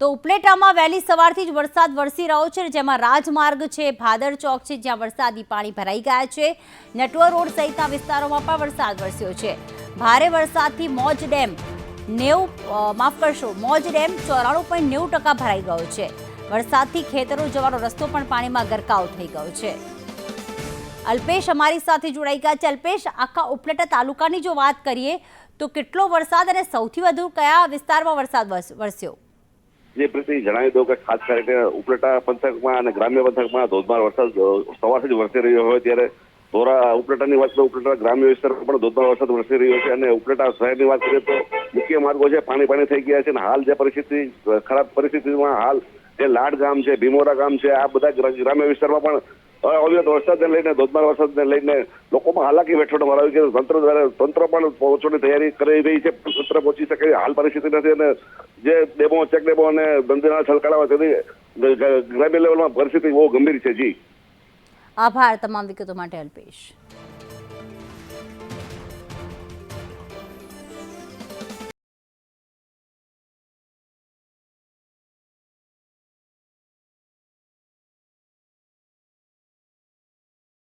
તો ઉપલેટામાં વહેલી સવારથી જ વરસાદ વરસી રહ્યો છે જેમાં રાજમાર્ગ છે, ભાદર ચોક છે, જ્યાં વરસાદી પાણી ભરાઈ ગયા છે. નટવર રોડ સહિતના વિસ્તારોમાં પણ વરસાદ વરસ્યો છે. ભારે વરસાદથી મોજ ડેમ નેવું માફ કરશો, મોજ ડેમ ચોરાણું પોઈન્ટ નેવું ટકા ભરાઈ ગયો છે. વરસાદથી ખેતરો જવાનો રસ્તો પણ પાણીમાં ગરકાવ થઈ ગયો છે. અલ્પેશ અમારી સાથે જોડાઈ ગયા છે. અલ્પેશ, આખા ઉપલેટા તાલુકાની જો વાત કરીએ, તો કેટલો વરસાદ અને સૌથી વધુ કયા વિસ્તારમાં વરસાદ વરસ- વરસ્યો? જે પ્રતિ જણાવી દઉં કે ખાસ કરીને ઉપલેટા પંથકમાં અને ગ્રામ્ય પંથકમાં ધોધમાર વરસાદ સવારથી જ વરસી રહ્યો હોય ત્યારે ધોરા, ઉપલેટાની વાત તો ઉપલેટા ગ્રામ્ય વિસ્તારમાં પણ ધોધમાર વરસાદ વરસી રહ્યો છે અને ઉપલેટા શહેરની વાત કરીએ તો મુખ્ય માર્ગો છે, પાણી પાણી થઈ ગયા છે અને હાલ જે પરિસ્થિતિ ખરાબ પરિસ્થિતિમાં હાલ જે લાડ ગામ છે, ભીમોરા ગામ છે, આ બધા ગ્રામ્ય વિસ્તારમાં પણ અવિરત વરસાદને લઈને, ધોધમાર વરસાદને લઈને લોકોમાં હાલાકી વેઠવાનો વાળો કે તંત્ર દ્વારા, તંત્ર પણ પહોંચવાની તૈયારી કરી રહી છે તંત્ર પહોંચી શકે હાલ પરિસ્થિતિ નથી અને જે ડેમો, ચેક ડેમો અને બંધના છલકાડાવા ગ- ગ્રામ્ય લેવલમાં પરિસ્થિતિ બહુ ગંભીર છે, જી. આભાર તમામ વિગતો માટે અલ્પેશ.